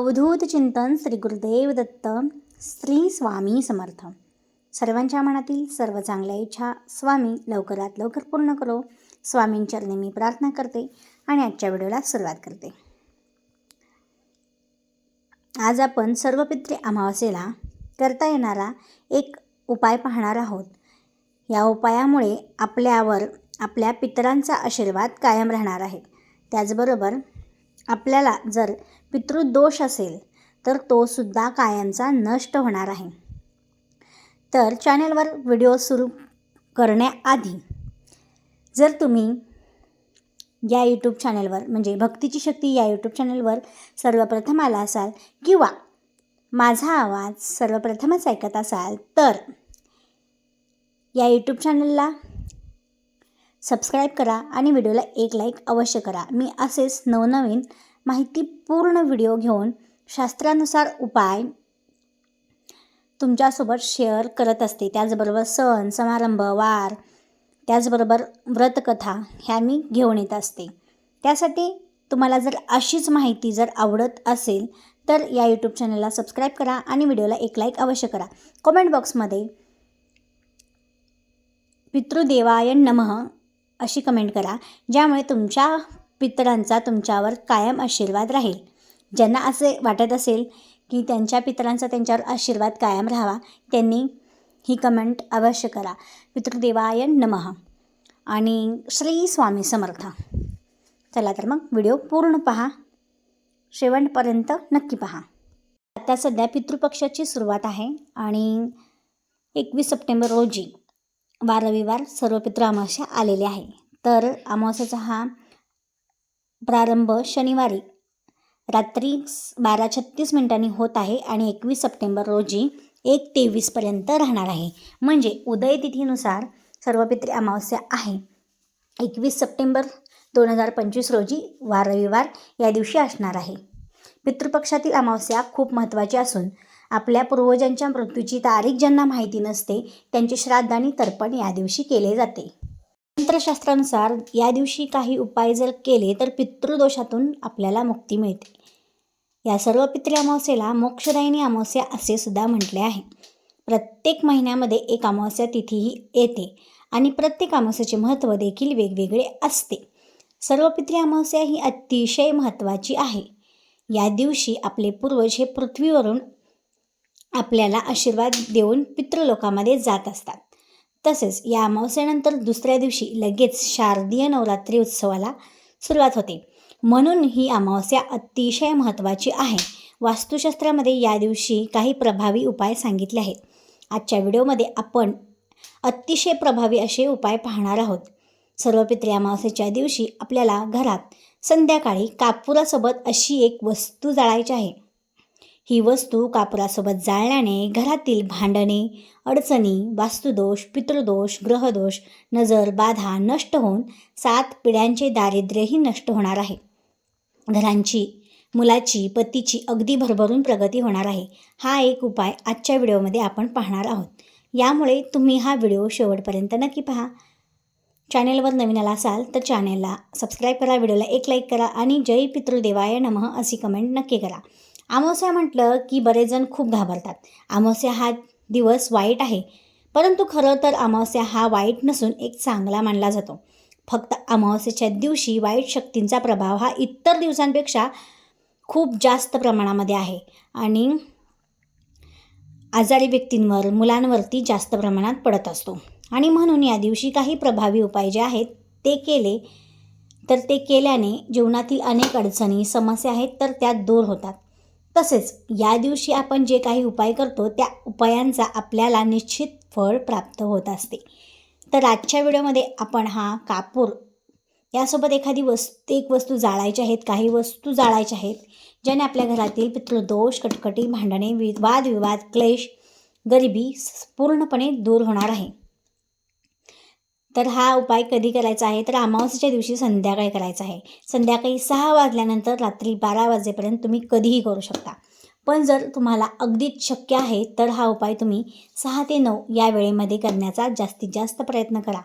अवधूत चिंतन श्री गुरुदेव दत्त श्री स्वामी समर्थ. सर्वांच्या मनातील सर्व चांगल्या इच्छा स्वामी लवकरात लवकर पूर्ण करो. स्वामींचरणी मी प्रार्थना करते आणि आजच्या व्हिडिओला सुरुवात करते. आज आपण सर्व पित्रे अमावस्येला करता येणारा एक उपाय पाहणार आहोत. या उपायामुळे आपल्यावर आपल्या पितरांचा आशीर्वाद कायम राहणार आहे. त्याचबरोबर आपल्याला जर पितृदोष असेल तर तो सुद्धा कायमचा नष्ट होणार आहे. तर चॅनलवर व्हिडिओ सुरू करण्याआधी जर तुम्ही या यूट्यूब चॅनलवर म्हणजे भक्तीची शक्ती या यूट्यूब चॅनलवर सर्वप्रथम आला असाल किंवा माझा आवाज सर्वप्रथमच ऐकत असाल तर या यूट्यूब चॅनलला सबस्क्राईब करा आणि व्हिडिओला एक लाईक अवश्य करा. मी असेच नवनवीन माहितीपूर्ण व्हिडिओ घेऊन शास्त्रानुसार उपाय तुमच्यासोबत शेअर करत असते. त्याचबरोबर सण समारंभ वार त्याचबरोबर व्रतकथा ह्या मी घेऊन येत असते. त्यासाठी तुम्हाला जर अशीच माहिती जर आवडत असेल तर या यूट्यूब चॅनलला सबस्क्राईब करा आणि व्हिडिओला एक लाईक अवश्य करा. कॉमेंट बॉक्समध्ये पितृदेवाय नमः अशी कमेंट करा ज्यामुळे तुमच्या पितरांचा तुमच्यावर कायम आशीर्वाद राहील. ज्यांना असे वाटत असेल की त्यांच्या पितरांचा त्यांच्यावर आशीर्वाद कायम राहावा त्यांनी ही कमेंट अवश्य करा. पितृदेवाय नमः. आणि श्री स्वामी समर्थ. चला तर मग व्हिडिओ पूर्ण पहा. शेवटपर्यंत नक्की पहा. आता सध्या पितृपक्षाची सुरुवात आहे आणि एकवीस सप्टेंबर रोजी वार रविवार सर्व पित्र अमावस्या आलेले आहे. तर अमावस्याचा हा प्रारंभ शनिवारी रात्री बारा छत्तीस मिनिटांनी होत आहे आणि एकवीस सप्टेंबर रोजी एक तेवीसपर्यंत राहणार आहे. म्हणजे उदय तिथीनुसार अमावस्या आहे. एकवीस सप्टेंबर दोन हजार पंचवीस रोजी वार रविवार या दिवशी असणार आहे. पितृपक्षातील अमावस्या खूप महत्त्वाची असून आपल्या पूर्वजांच्या मृत्यूची तारीख ज्यांना माहिती नसते त्यांचे श्राद्ध आणि तर्पण या दिवशी केले जाते. तंत्रशास्त्रानुसार या दिवशी काही उपाय जर केले तर पितृदोषातून आपल्याला मुक्ती मिळते. या सर्व पितृ अमावस्येला मोक्षदायिनी अमावस्या असे सुद्धा म्हटले आहे. प्रत्येक महिन्यामध्ये एक अमावस्या तिथीही येते आणि प्रत्येक अमावस्याचे महत्त्व देखील वेगवेगळे असते. सर्व पितृ अमावस्या ही अतिशय महत्त्वाची आहे. या दिवशी आपले पूर्वज हे पृथ्वीवरून आपल्याला आशीर्वाद देऊन पितृलोकामध्ये जात असतात. तसेच या अमावस्येनंतर दुसऱ्या दिवशी लगेच शारदीय नवरात्री उत्सवाला सुरुवात होते. म्हणून ही अमावस्या अतिशय महत्त्वाची आहे. वास्तुशास्त्रामध्ये या दिवशी काही प्रभावी उपाय सांगितले आहेत. आजच्या व्हिडिओमध्ये आपण अतिशय प्रभावी असे उपाय पाहणार आहोत. सर्व पित्रे अमावस्येच्या दिवशी आपल्याला घरात संध्याकाळी कापुरासोबत अशी एक वस्तू जाळायची आहे. ही वस्तू कापुरासोबत जाळल्याने घरातील भांडणे अडचणी वास्तुदोष पितृदोष ग्रहदोष नजर बाधा नष्ट होऊन सात पिढ्यांचे दारिद्र्यही नष्ट होणार आहे. घरांची मुलाची पतीची अगदी भरभरून प्रगती होणार आहे. हा एक उपाय आजच्या व्हिडिओमध्ये आपण पाहणार आहोत. यामुळे तुम्ही हा व्हिडिओ शेवटपर्यंत नक्की पहा. चॅनेलवर नवीन आला असाल तर चॅनेलला सबस्क्राईब करा व्हिडिओला एक लाईक करा आणि जय पितृदेवाय नमः अशी कमेंट नक्की करा. अमावस्या म्हटलं की बरेच जण खूप घाबरतात. अमावस्या हा दिवस वाईट आहे. परंतु खरं तर अमावस्या हा वाईट नसून एक चांगला मानला जातो. फक्त अमावस्येच्या दिवशी वाईट शक्तींचा प्रभाव हा इतर दिवसांपेक्षा खूप जास्त प्रमाणामध्ये आहे. आणि आजारी व्यक्तींवर मुलांवरती जास्त प्रमाणात पडत असतो. आणि म्हणून या दिवशी काही प्रभावी उपाय जे आहेत ते केले तर ते केल्याने जीवनातील अनेक अडचणी समस्या आहेत तर त्या दूर होतात. तसेच या दिवशी आपण जे काही उपाय करतो त्या उपायांचा आपल्याला निश्चित फळ प्राप्त होत असते. तर आजच्या व्हिडिओमध्ये आपण हा कापूर यासोबत एखादी वस्तू एक वस्तू जाळायच्या आहेत काही वस्तू जाळायच्या आहेत ज्याने आपल्या घरातील पितृदोष कटकटी भांडणे वि वादविवाद क्लेश गरिबी पूर्णपणे दूर होणार आहे. तर हा उपाय कधी करायचा आहे? तर अमावस्येच्या दिवशी संध्याकाळी करायचा आहे. संध्याकाळी सहा वाजल्यानंतर रात्री बारा वाजेपर्यंत तुम्ही कधीही करू शकता. पण जर तुम्हाला अगदीच शक्य आहे तर हा उपाय तुम्ही सहा ते नऊ या वेळेमध्ये करण्याचा जास्तीत जास्त प्रयत्न करा.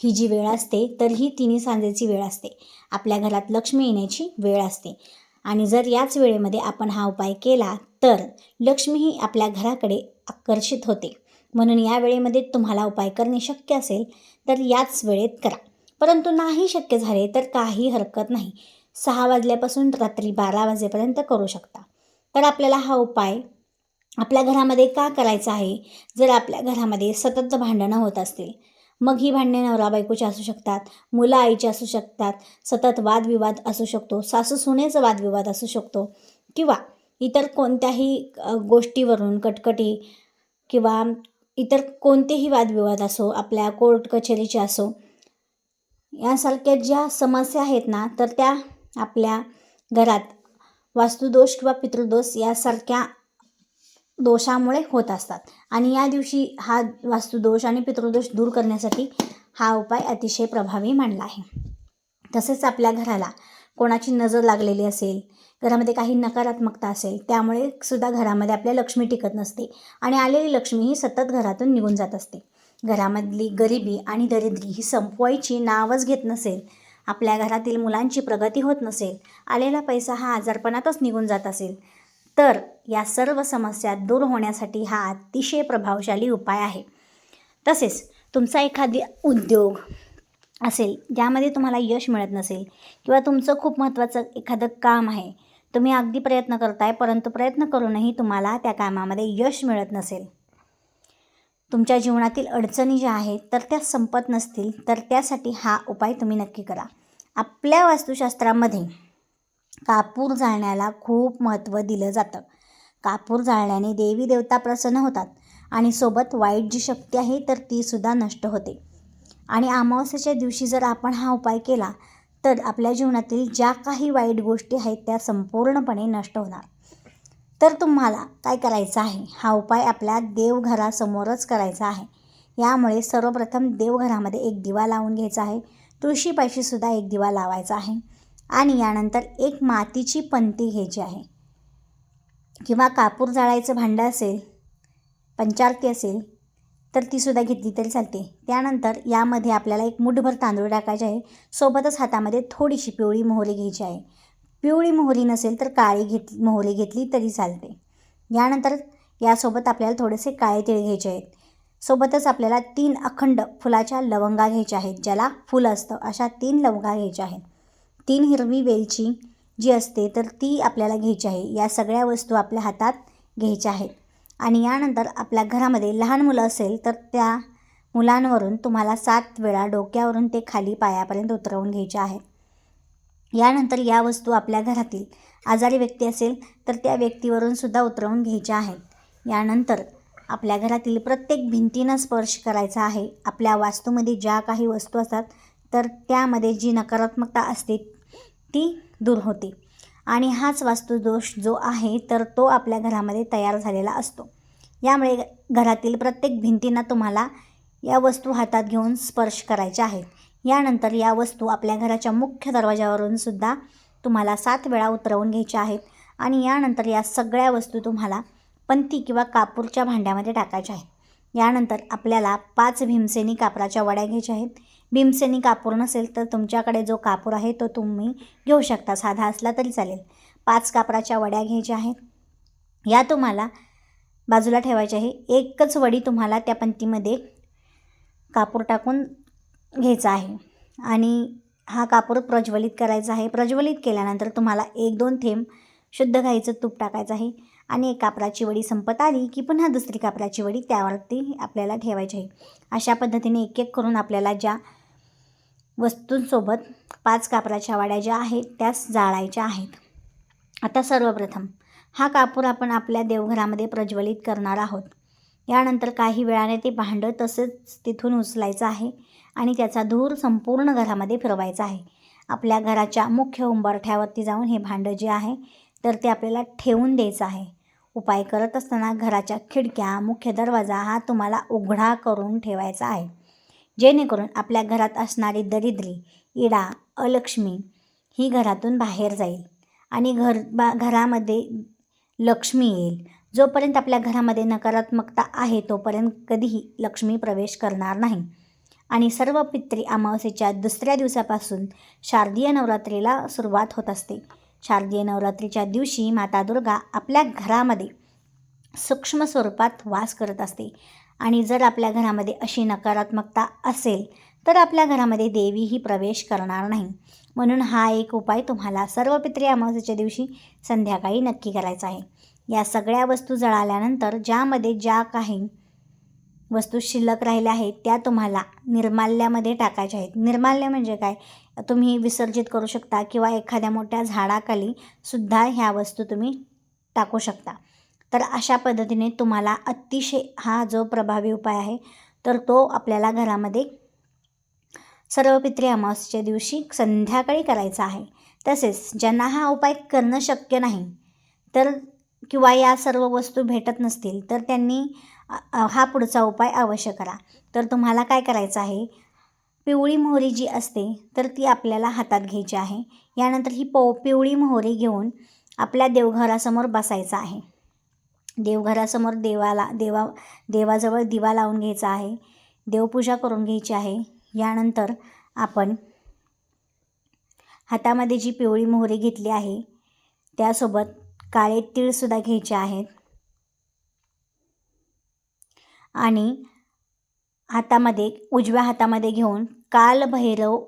ही जी वेळ असते तर ही तिन्ही सांजेची वेळ असते. आपल्या घरात लक्ष्मी येण्याची वेळ असते. आणि जर याच वेळेमध्ये आपण हा उपाय केला तर लक्ष्मीही आपल्या घराकडे आकर्षित होते. म्हणून या वेळेमध्ये तुम्हाला उपाय करणे शक्य असेल तर याच वेळेत करा. परंतु नाही शक्य झाले तर काही हरकत नाही. सहा वाजल्यापासून रात्री बारा वाजेपर्यंत करू शकता. तर आपल्याला हा उपाय आपल्या घरामध्ये का करायचा आहे? जर आपल्या घरामध्ये सतत भांडणं होत असतील मग ही भांडणे नवरा बायकोची असू शकतात मुलं आईची असू शकतात सतत वादविवाद असू शकतो सासू सुनेचा वादविवाद असू शकतो किंवा इतर कोणत्याही गोष्टीवरून कटकटी किंवा इतर कोणतेही वादविवाद असो आपल्या कोर्ट कचेरीचे असो यासारख्या ज्या समस्या आहेत ना तर त्या आपल्या घरात वास्तुदोष किंवा पितृदोष यासारख्या दोषामुळे होत असतात. आणि या दिवशी हा वास्तुदोष आणि पितृदोष दूर करण्यासाठी हा उपाय अतिशय प्रभावी मानला आहे. तसेच आपल्या घराला कोणाची नजर लागलेली असेल घरामध्ये काही नकारात्मकता असेल त्यामुळे सुद्धा घरामध्ये आपल्या लक्ष्मी टिकत नसते आणि आलेली लक्ष्मी ही सतत घरातून निघून जात असते. घरामधली गरिबी आणि दरिद्री ही संपवायची नावच घेत नसेल आपल्या घरातील मुलांची प्रगती होत नसेल आलेला पैसा हा आजारपणातच निघून जात असेल तर या सर्व समस्या दूर होण्यासाठी हा अतिशय प्रभावशाली उपाय आहे. तसेच तुमचा एखादी उद्योग असेल ज्यामध्ये तुम्हाला यश मिळत नसेल किंवा तुमचं खूप महत्त्वाचं एखादं काम आहे तुम्ही अगदी प्रयत्न करताय परंतु प्रयत्न करूनही तुम्हाला त्या कामामध्ये यश मिळत नसेल. तुमच्या जीवनातील अडचणी ज्या आहेत तर त्या संपत नसतील तर त्यासाठी हा उपाय तुम्ही नक्की करा. आपल्या वास्तुशास्त्रामध्ये कापूर जाळण्याला खूप महत्त्व दिलं जातं. कापूर जाळल्याने देवी देवता प्रसन्न होतात आणि सोबत वाईट जी शक्ती आहे तर तीसुद्धा नष्ट होते. आणि अमावस्याच्या दिवशी जर आपण हा उपाय केला तर आपल्या जीवनातील ज्या काही वाईट गोष्टी आहेत त्या संपूर्णपणे नष्ट होणार. तर तुम्हाला काय करायचं आहे? हा उपाय आपल्या देवघरासमोरच करायचा आहे. यामुळे सर्वप्रथम देवघरामध्ये एक दिवा लावून घ्यायचा आहे. तुळशीपाशीसुद्धा एक दिवा लावायचा आहे. आणि यानंतर एक मातीची पंती घ्यायची आहे. किंवा कापूर जाळायचं भांडं असेल पंचारती असेल तर तीसुद्धा घेतली तरी चालते. त्यानंतर यामध्ये आपल्याला एक मुठभर तांदूळ टाकायचे आहे. सोबतच हातामध्ये थोडीशी पिवळी मोहरी घ्यायची आहे. पिवळी मोहरी नसेल तर काळी घेत मोहरी घेतली तरी चालते. यानंतर यासोबत आपल्याला थोडेसे काळे तिळ घ्यायचे आहेत. सोबतच आपल्याला तीन अखंड फुलाच्या लवंगा घ्यायच्या आहेत ज्याला फुलं असतं. अशा तीन लवंगा घ्यायच्या आहेत. तीन हिरवी वेलची जी असते तर ती आपल्याला घ्यायची आहे. या सगळ्या वस्तू आपल्या हातात घ्यायच्या आहेत. आणि यानंतर आपल्या घरामध्ये लहान मुलं असेल तर त्या मुलांवरून तुम्हाला सात वेळा डोक्यावरून ते खाली पायापर्यंत उतरवून घ्यायचे आहे. यानंतर या वस्तू आपल्या घरातील आजारी व्यक्ती असेल तर त्या व्यक्तीवरून सुद्धा उतरवून घ्यायच्या आहेत यानंतर आपल्या घरातील प्रत्येक भिंतीनं स्पर्श करायचा आहे. आपल्या वास्तूमध्ये ज्या काही वस्तू असतात तर त्यामध्ये जी नकारात्मकता असते ती दूर होते. आणि हाच वास्तुदोष जो आहे तर तो आपल्या घरामध्ये तयार झालेला असतो. यामुळे घरातील प्रत्येक भिंतींना तुम्हाला या वस्तू हातात घेऊन स्पर्श करायच्या आहेत. यानंतर या वस्तू आपल्या घराच्या मुख्य दरवाजावरून सुद्धा तुम्हाला सात वेळा उतरवून घ्यायच्या आहेत आणि यानंतर या सगळ्या वस्तू तुम्हाला पंती किंवा कापूरच्या भांड्यामध्ये टाकायच्या आहेत. यानंतर आपल्याला पाच भीमसेनी कापराच्या वड्या घ्यायच्या आहेत. भीमसेनी कापूर नसेल तर तुमच्याकडे जो कापूर आहे तो तुम्ही घेऊ शकता. साधा असला तरी चालेल. पाच कापराच्या वड्या घ्यायच्या आहेत. या तुम्हाला बाजूला ठेवायच्या आहे. एकच वडी तुम्हाला त्या पंतीमध्ये कापूर टाकून घ्यायचा आहे. आणि हा कापूर प्रज्वलित करायचा आहे. प्रज्वलित केल्यानंतर तुम्हाला एक दोन थेंब शुद्ध गाईचं तूप टाकायचं आहे. आणि एक कापराची वडी संपत आली की पुन्हा दुसरी कापराची वडी त्यावरती आपल्याला ठेवायची आहे. अशा पद्धतीने एक एक करून आपल्याला ज्या वस्तूंसोबत पाच कापराच्या वाड्या ज्या आहेत त्याच जाळायच्या आहेत. आता सर्वप्रथम हा कापूर आपण आपल्या देवघरामध्ये प्रज्वलित करणार आहोत. यानंतर काही वेळाने ते भांडं तसंच तिथून उचलायचं आहे आणि त्याचा धूर संपूर्ण घरामध्ये फिरवायचा आहे. आपल्या घराच्या मुख्य उंबरठ्यावरती जाऊन हे भांडं जे आहे तर ते आपल्याला ठेवून द्यायचं आहे. उपाय करत असताना घराच्या खिडक्या मुख्य दरवाजा हा तुम्हाला उघडा करून ठेवायचा आहे. जेणेकरून आपल्या घरात असणारी दरिद्री इडा अलक्ष्मी ही घरातून बाहेर जाईल आणि घर बा घरामध्ये लक्ष्मी येईल. जोपर्यंत आपल्या घरामध्ये नकारात्मकता आहे तोपर्यंत कधीही लक्ष्मी प्रवेश करणार नाही. आणि सर्व पित्री अमावस्येच्या दुसऱ्या दिवसापासून शारदीय नवरात्रीला सुरुवात होत असते. शारदीय नवरात्रीच्या दिवशी माता दुर्गा आपल्या घरामध्ये सूक्ष्म स्वरूपात वास करत असते. आणि जर आपल्या घरामध्ये अशी नकारात्मकता असेल तर आपल्या घरामध्ये देवीही प्रवेश करणार नाही. म्हणून हा एक उपाय तुम्हाला सर्व पित्री अमावस्येच्या दिवशी संध्याकाळी नक्की करायचा आहे. या सगळ्या वस्तू जळाल्यानंतर ज्यामध्ये ज्या काही वस्तू शिल्लक राहिल्या आहेत त्या तुम्हाला निर्माल्यामध्ये टाकायच्या आहेत. निर्माल्य म्हणजे काय? तुम्ही विसर्जित करू शकता किंवा एखाद्या मोठ्या झाडाखाली सुद्धा ह्या वस्तू तुम्ही टाकू शकता. तर अशा पद्धतीने तुम्हाला अतिशय हा जो प्रभावी उपाय आहे तर तो आपल्याला घरामध्ये सर्व पित्री अमावस्येच्या दिवशी संध्याकाळी करायचा आहे. तसेच ज्यांना हा उपाय करणं शक्य नाही तर किंवा या सर्व वस्तू भेटत नसतील तर त्यांनी हा पुढचा उपाय अवश्य करा. तर तुम्हाला काय करायचं आहे पिवळी मोहरी जी असते तर ती आपल्याला हातात घ्यायची आहे. यानंतर ही पो पिवळी मोहरी घेऊन आपल्या देवघरासमोर बसायचं आहे. देवघरासमोर देवाला देवा देवाजवळ दिवा लावून घ्यायचा आहे. देवपूजा करून घ्यायची आहे. यानंतर आपण हातामध्ये जी पिवळी मोहरी घेतली आहे त्यासोबत काळे तीळसुद्धा घ्यायचे आहेत. आणि हातामध्ये उजव्या हातामध्ये घेऊन कालभैरव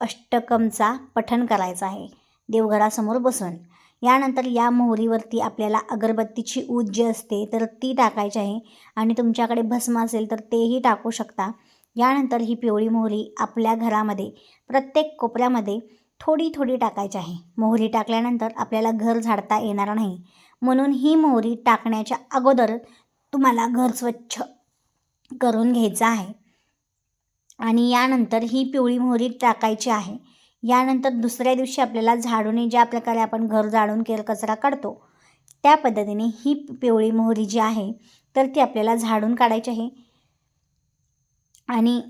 अष्टकमचा पठण करायचा आहे. देवघरासमोर बसून. यानंतर या मोहरीवरती आपल्याला अगरबत्तीची ऊद जी असते तर ती टाकायची आहे. आणि तुमच्याकडे भस्म असेल तर तेही टाकू शकता. यानंतर ही पिवळी मोहरी आपल्या घरामध्ये प्रत्येक कोपऱ्यामध्ये थोडी थोडी टाकायची आहे. मोहरी टाकल्यानंतर आपल्याला घर झाडता येणार नाही. म्हणून ही मोहरी टाकण्याच्या अगोदर तुम्हाला घर स्वच्छ करून घ्यायचं आहे. आणि यानंतर ही पिवळी मोहरी टाकायची आहे. यानंतर दुसऱ्या दिवशी आपल्याला झाडूने ज्या प्रकारे आपण घर झाडून केर कचरा काढतो त्या पद्धतीने ही पिवळी मोहरी जी आहे तर ती आपल्याला झाडून काढायची आहे. आणि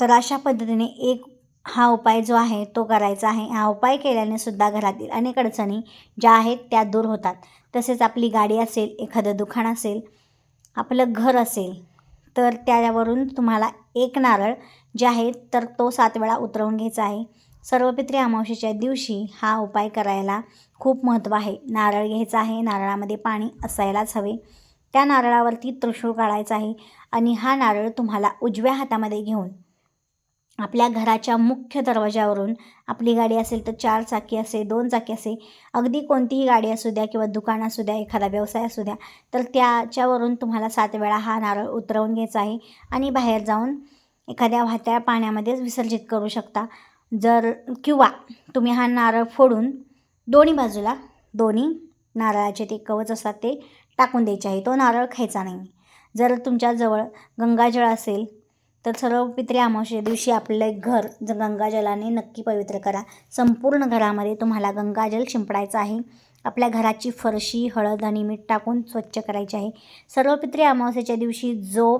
तर अशा पद्धतीने एक हा उपाय जो आहे तो करायचा आहे. हा उपाय केल्याने सुद्धा घरातील अनेक अडचणी ज्या आहेत त्या दूर होतात. तसेच आपली गाडी असेल एखादं दुकान असेल आपलं घर असेल तर त्यावरून तुम्हाला एक नारळ जे आहे तर तो सात वेळा उतरवून घ्यायचा आहे. सर्वपित्री अमावशेच्या अमावस्येच्या दिवशी हा उपाय करायला खूप महत्त्व आहे. नारळ घ्यायचा आहे नारळामध्ये पाणी असायलाच हवे. त्या नारळावरती त्रिशूळ काढायचा आहे आणि हा नारळ तुम्हाला उजव्या हातामध्ये घेऊन आपल्या घराच्या मुख्य दरवाजावरून आपली गाडी असेल तर चार चाकी असे दोन चाकी असे अगदी कोणतीही गाडी असू द्या किंवा दुकान असू द्या एखादा व्यवसाय असू द्या तर त्याच्यावरून तुम्हाला सात वेळा हा नारळ उतरवून घ्यायचा आहे आणि बाहेर जाऊन एखाद्या वाहत्या पाण्यामध्येच विसर्जित करू शकता. जर किंवा तुम्ही हा नारळ फोडून दोन्ही बाजूला दोन्ही नारळाचे ते कवच असतात ते टाकून द्यायचे आहे. तो नारळ खायचा नाही. जर तुमच्याजवळ गंगाजळ असेल तर सर्व पित्री अमावस्या दिवशी आपले घर जर गंगाजलाने नक्की पवित्र करा. संपूर्ण घरामध्ये तुम्हाला गंगाजल शिंपडायचं आहे. आपल्या घराची फरशी हळद आणि मीठ टाकून स्वच्छ करायची आहे. सर्व पित्री अमावस्येच्या दिवशी जो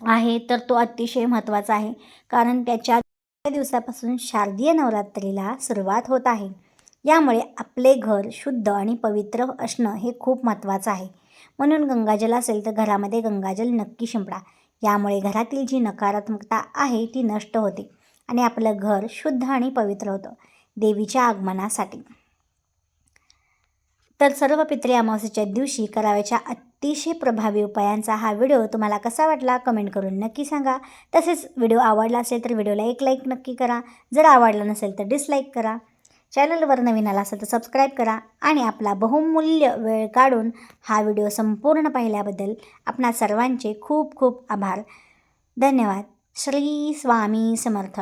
आहे तर तो अतिशय महत्त्वाचा आहे. कारण त्याच्या दिवसापासून शारदीय नवरात्रीला सुरुवात होत आहे. यामुळे आपले घर शुद्ध आणि पवित्र असणं हे खूप महत्त्वाचं आहे. म्हणून गंगाजल असेल तर घरामध्ये गंगाजल नक्की शिंपडा. यामुळे घरातील जी नकारात्मकता आहे ती नष्ट होते आणि आपलं घर शुद्ध आणि पवित्र होतं देवीच्या आगमनासाठी. तर सर्व पित्रे अमावस्येच्या दिवशी कराव्याच्या अतिशय प्रभावी उपायांचा हा व्हिडिओ तुम्हाला कसा वाटला कमेंट करून नक्की सांगा. तसेच व्हिडिओ आवडला असेल तर व्हिडिओला एक लाईक नक्की करा. जर आवडला नसेल तर डिसलाईक करा. चॅनलवर नवीन आला असेल तर सबस्क्राईब करा आणि आपला बहुमूल्य वेळ काढून हा व्हिडिओ संपूर्ण पाहिल्याबद्दल आपणा सर्वांचे खूप खूप आभार. धन्यवाद. श्री स्वामी समर्थ.